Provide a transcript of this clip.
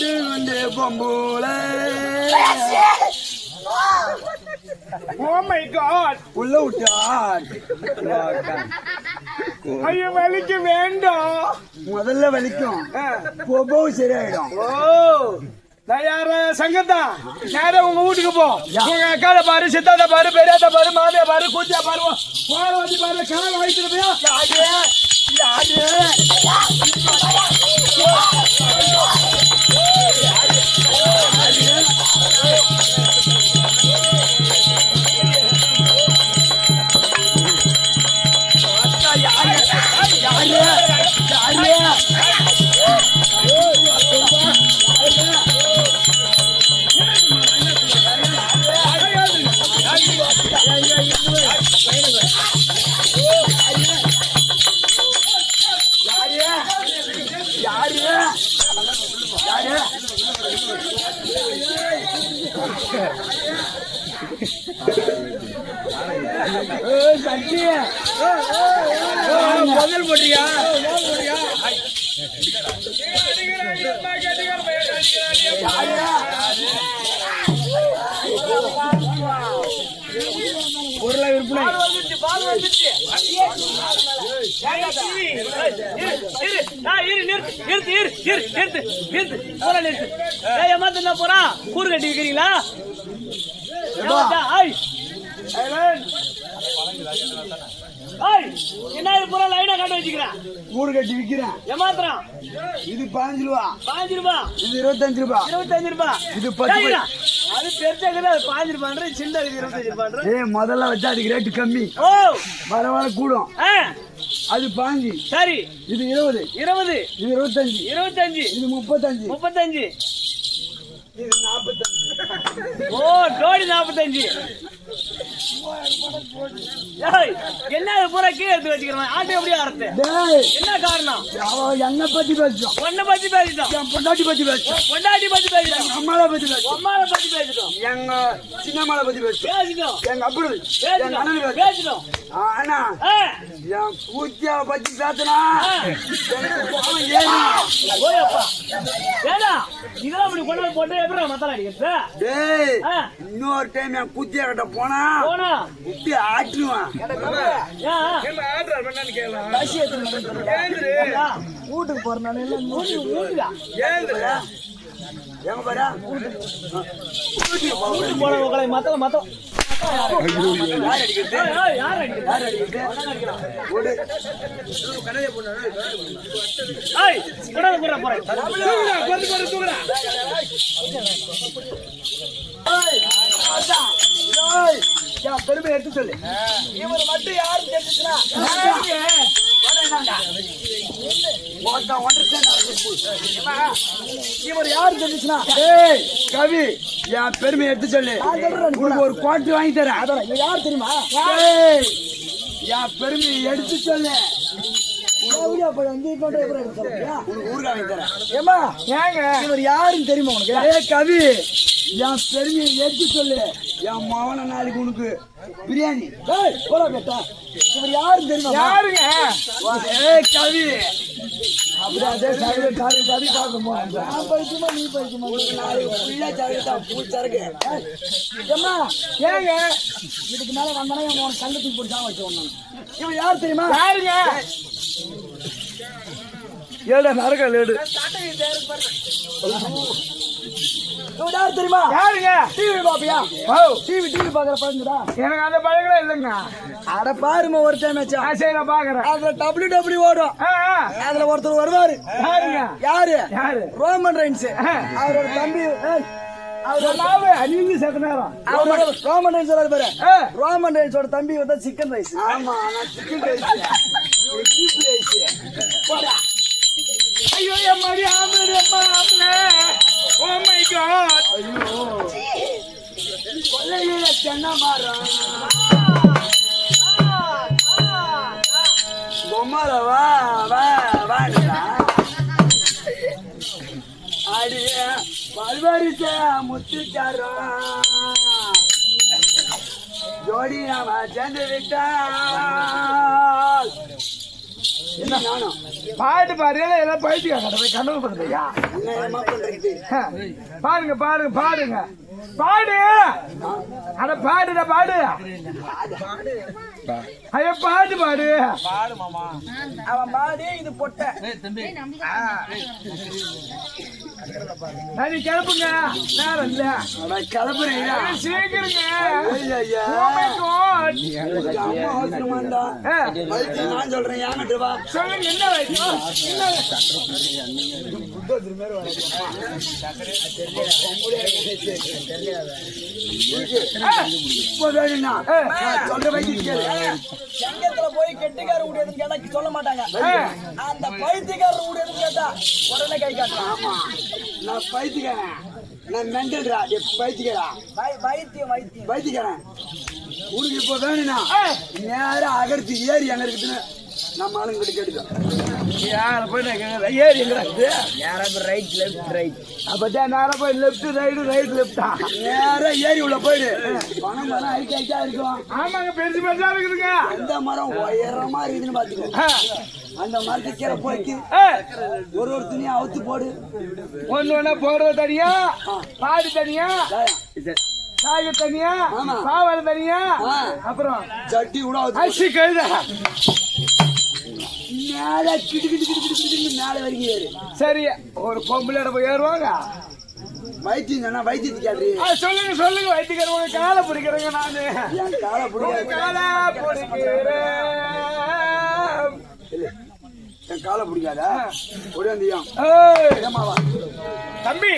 குண்டு குண்டு பொம்புல. ஓ மை காட் உள்ள விட்டான் ஐயோ வலிக்க வேண்டாம். முதல்ல வலிக்கும். போகவும் சரியாயிடும். ஓ யார? சங்கத்தா உங்க வீட்டுக்கு போ. உங்க அக்கால பாரு சித்தாத பாரு பெரியாத பாரு மாமியா பாரு கூத்தியா பாரு போற வந்து பாரு கால வாங்கிட்டு முதல் போட்டியா போட்டியா ஏய், சக்தி முதல் போட்டியா பொருளை விற்பனை போறான்? கூறு கட்டி வைக்கிறீங்களா? என்ன இது பூரா லைனா காட்ட வச்சுக்கிறேன்? மூணு கட்டி விக்கிறேன். ஏமாத்திரம் இது பதினஞ்சு ரூபா. பாஞ்சு ரூபாய் இது இருபத்தஞ்சு ரூபா. இருபத்தஞ்சு ரூபாய் இது பத்து. அது பெருசாக்குது அது பாஞ்சு சின்ன இருபத்தஞ்சு ஏய் முதல்ல வச்சா அதுக்கு ரேட்டு கம்மி. ஓ! வர வர கூடும். ஆ! அது பாஞ்சு. சரி. இது இருபது. இருபது. இது இருபத்தஞ்சு. இருபத்தஞ்சு. இது முப்பத்தஞ்சு. முப்பத்தஞ்சு. இது நாற்பத்தஞ்சு ஓ ஜோடி நாற்பத்தஞ்சு என்ன பூரா கீழே எடுத்து வச்சுக்கிறேன் ஆட்டு எப்படி அறுத்து? என்ன காரணம்? என்னை பத்தி பேசுறான் பொண்ணை பத்தி பேசிட்டோம் என் பொண்டாட்டி பத்தி பேசுறான் பொண்டாட்டி பத்தி பேசிட்டோம் அம்மாவை பத்தி பேசுறான் அம்மாவை பத்தி பேசிட்டோம். எங்க சின்னம்மாவை பத்தி பேசுறான் பேசிட்டோம். எங்க அப்படி எங்க அண்ணனை பேசிட்டோம். ஆனா என் பூச்சியாவை பத்தி பேசுனா ஓயப்பா. ஏடா இதெல்லாம் அப்படி கொண்டாந்து போட்டு எப்படி மத்தால அடிக்கிறது. இன்னொரு டைம் என் குத்தியா கிட்ட போனா போனா. குத்தி ஆட்டுவான். வீட்டுக்கு போறனால வீட்டுக்கா போன மத்தல மத்தம் பெருமை எடுத்து சொல்லு இவர் மட்டும் யாரும் தெரிஞ்சுச்சுன்னா இவர் யாரும் தெரிஞ்சுச்சுன்னா கவி என் பெருமை எடுத்து சொல்லு. உனக்கு ஒரு கோட்டு வாங்கி தரேன். அதான் யார் தெரியுமா? என் பெருமை எடுத்து சொல்லு. தெரியுமா உனக்கு? ஏய் கவி என் பெருமையை எடுத்து சொல்லு. என் மவன நாளைக்கு உனக்கு பிரியாணி. ஏய் போடா கேட்டா இவர் யாருன்னு தெரியுமா? யாருங்க? ஏய் கவி. அப்படி அதே சரக்கு நான் பைக்குமா நீ பைக்குமா நாளைக்கு ஃபுல்லா சரக்கு தான் பூ சரக்கு. ஏம்மா? ஏங்க? இதுக்கு மேல வந்தானே உன் கள்ளத்துக்கு போட்டு தான் வச்சு இவன் யார் தெரியுமா? யாருங்க? ஏடா நரக லேடு யார் தெரியுமா? யாருங்க? டிவி பாப்பியா? ஓ. டிவி டிவி பாக்குற பாருங்கடா எனக்கு அந்த பழக்கம் இல்லைங்க. அட பாருமா ஒரு டைம் ஆச்சா. சரி நான் பாக்குறேன் அதுல டபிள்யூ டபிள்யூ ஓடும். அதுல ஒருத்தர் வருவாரு. யாருங்க? யாரு? யாரு? Roman Reigns. அவரோட தம்பி ரோமன் வராது பாரு. ரோமன் ரைன்ஸோட தம்பி வந்து சிக்கன் ரைஸ். ஆமா சிக்கன் ரைஸ். ஐயோ எம்மாடி ஆம்பளை அம்மா ஆம்பளை ஓ மை காட் கொல்லையில தென்னை மரம். பொம்மல வா வா வாடா அடிய பல்வரிச முத்துச்சாரோ ஜோடி நாம சேர்ந்து விட்டால் பாட்டு பாரு எல்லாம் பயிற்சிக்காங்க போய் பண்றது பாருங்க பாருங்க பாடுங்க பாடு! அட பாடுடா பாடு. ஐயோ பாட்டு பாடு. அவன் பாடி இது பொட்டை. சரி கிளப்புங்க நேரம் இல்ல. கிளப்புறீங்க சீக்கிரங்க. Oh நான் சொல்றேன் வா. சொல்லுங்க என்ன சொல்ற கேளு. சங்கத்துல போய் கெட்டிக்கார முடியாதுன்னு கேட்டா சொல்ல மாட்டாங்க. அந்த பைத்தியக்காரர் முடியாதுன்னு கேட்டா உடனே கை காட்டுறான் ஆமா. நான் பைத்தியக்காரன். நான் மெண்டல்ரா. பைத்தியக்காரா. வைத்தியம் வைத்தியம் பைத்தியக்காரன். உனக்கு இப்போ வேணும்னா ஆ. நேரா அகர்த்தி ஏறி எங்க இருக்குதுன்னு நம்ம ஆளுங்கிட்ட யார போய் நான். ஏறி இருக்குது? ரைட் லெஃப்ட் ரைட் அப்பதான் நேரா போய் லெஃப்ட் ரைடு ரைட் லெஃப்டா நேரா ஏறி உள்ள போயிடு. பணம் மரம் ஹைட்டா இருக்கும் ஆமாங்க பெருசு பெருசா இருக்குதுங்க. எந்த மரம் உயரமா இருக்குதுன்னு பாத்துக்கோ. அந்த மரத்து கீழே போய்க்கு. ஒரு ஒரு துணியை அவுத்து போடு. ஒண்ணு ஒண்ணா போடுறது தனியா? பாடு தனியா. காய்கறி தனியா? ஆமா. பாவாடை தனியா? ஆ. அப்புறம்? ஜட்டி கூட அரிசி கழுத? மேல கிடு கிடு கிடு கிடு கிடுன்னு மேல வரைக்கும் ஏறு. சரி ஒரு பொம்பளை போய் ஏறுவாங்க. வைத்தியம் சொன்னா வைத்தியத்துக்கு கேள்றி ஆ, சொல்லுங்க சொல்லுங்க வைத்திக்கிறவங்க காலை பிடிக்கிறேங்க நானு. என் காலை பிடிக்காது? காலை பிடிக்கிறேன். என் காலை பிடிக்காதா? ஏய், ஏமாவா தம்பி.